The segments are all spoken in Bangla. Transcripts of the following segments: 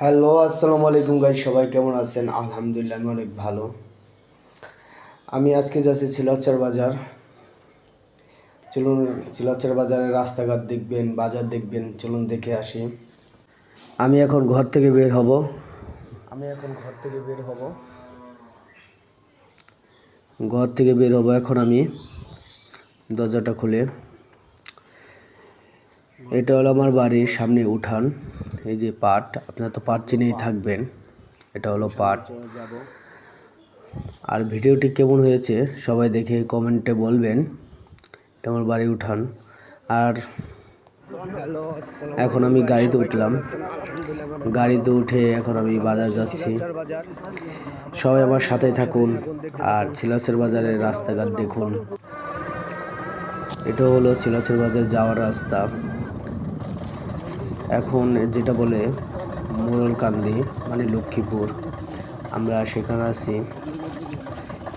হ্যালো, আসসালামু আলাইকুম গাই সবাই কেমন আছেন? আলহামদুলিল্লাহ, আমি অনেক ভালো। আমি আজকে যাচ্ছি শিলাচর বাজার। চলুন শিলাচর বাজারের রাস্তাঘাট দেখবেন, বাজার দেখবেন, চলুন দেখে আসি। আমি এখন ঘর থেকে বের হব। আমি এখন ঘর থেকে বের হব। ঘর থেকে বের হব এখন আমি। দরজাটা খুলে। এটা হলো আমার বাড়ির সামনে উঠান। এই যে পাট, আপনারা তো পাট চিনেই থাকবেন, এটা হলো পাট। আর ভিডিওটি কেমন হয়েছে সবাই দেখে কমেন্টে বলবেন, এটা আমার বাড়ি উঠান। আর এখন আমি গাড়িতে উঠলাম। গাড়িতে উঠে এখন আমি বাজার যাচ্ছি। সবাই আমার সাথে থাকুন আর ছিলাসের বাজারের রাস্তাঘাট দেখুন। এটা হলো চিলাচর বাজার যাওয়ার রাস্তা। এখন যেটা বলে মোড়লকান্দি মানে লক্ষ্মীপুর। আমরা সেখানে আছি।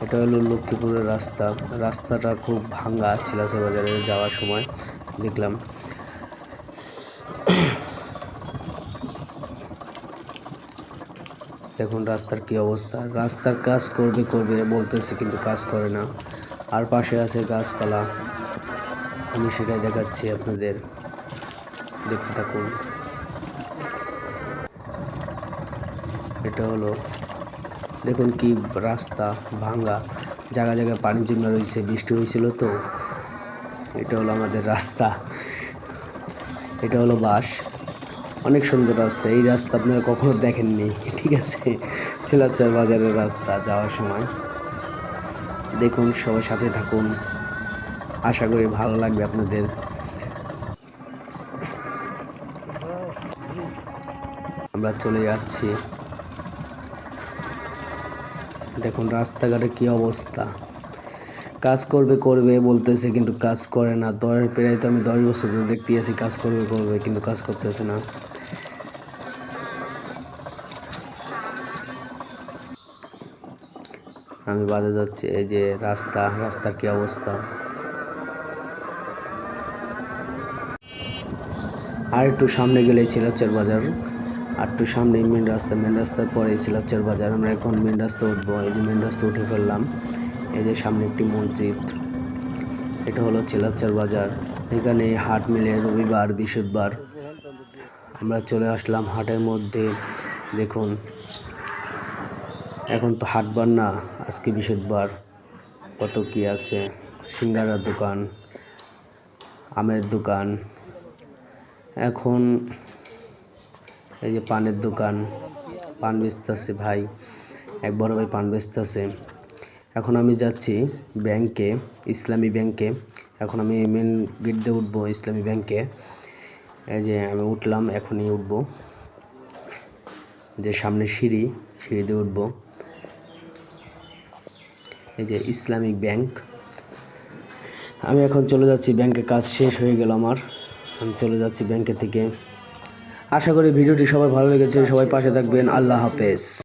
এটা হলো লক্ষ্মীপুরের রাস্তা। রাস্তাটা খুব ভাঙ্গা চিলাচর বাজারে যাওয়ার সময় দেখলাম। দেখুন রাস্তার কি অবস্থা। রাস্তার কাজ করবে করবে বলতেছে কিন্তু কাজ করে না। আর পাশে আছে গাছপালা। আমি সেটাই দেখাচ্ছি আপনাদের। দেখতে থাকুন। এটা হলো, দেখুন কি রাস্তা ভাঙ্গা জায়গা জায়গায় পানি জমে রয়েছে, বৃষ্টি হয়েছিল তো। এটা হলো আমাদের রাস্তা। এটা হলো বাস অনেক সুন্দর রাস্তা। এই রাস্তা আপনারা কখনো দেখেননি, ঠিক আছে? শিলাচর বাজারের রাস্তা যাওয়ার সময়। দেখুন সবার সাথে থাকুন। আশা করি ভালো লাগবে আপনাদের। আমরা চলে যাচ্ছি। দেখুন, রাস্তাঘাটে কি অবস্থা। কাজ করবে করবে বলতেছে, কিন্তু কাজ করে না। দশ প্রায় তো আমি দশ বছর ধরে দেখতে আছি, কাজ করবে করবে, কিন্তু কাজ করতেছে না। আমি বাজে যাচ্ছি, এই যে রাস্তা, রাস্তার কি অবস্থা। আর একটু সামনে গেলে ছিলাচর বাজার। একটু সামনে মেন রাস্তা মেন রাস্তার পরে ছিলাচর বাজার। আমরা এখন মেন রাস্তা উঠবো, এই যে মেন রাস্তা উঠে ফেললাম এই যে সামনে একটি মসজিদ, এটা হলো ছিলাচর বাজার। এখানে হাট মিলে রবিবার, বৃহস্পতিবার। আমরা চলে আসলাম হাটের মধ্যে। দেখুন, এখন তো হাটবার না, আজকে বৃহস্পতিবার। কত কি আছে? সিঙ্গারার দোকান, আমের দোকান। এখন এই যে পানের দোকান, পান বেচতেছে ভাই, এক বড় ভাই পান বেচতেছে। এখন আমি যাচ্ছি ব্যাংকে, ইসলামী ব্যাংকে। এখন আমি মেন গেট দিয়ে উঠবো ইসলামী ব্যাংকে। এই যে আমি উঠলাম, এখনই উঠবো। যে সামনে সিঁড়ি সিঁড়ি দিয়ে উঠবো। এই যে ইসলামিক ব্যাংক। আমি এখন চলে যাচ্ছি ব্যাংকে কাজ শেষ হয়ে গেল আমার। আমি চলে যাচ্ছি ব্যাংকে থেকে। আশা করি ভিডিওটি সবাই ভালো লেগেছে। সবাই পাশে থাকবেন। আল্লাহ হাফেজ।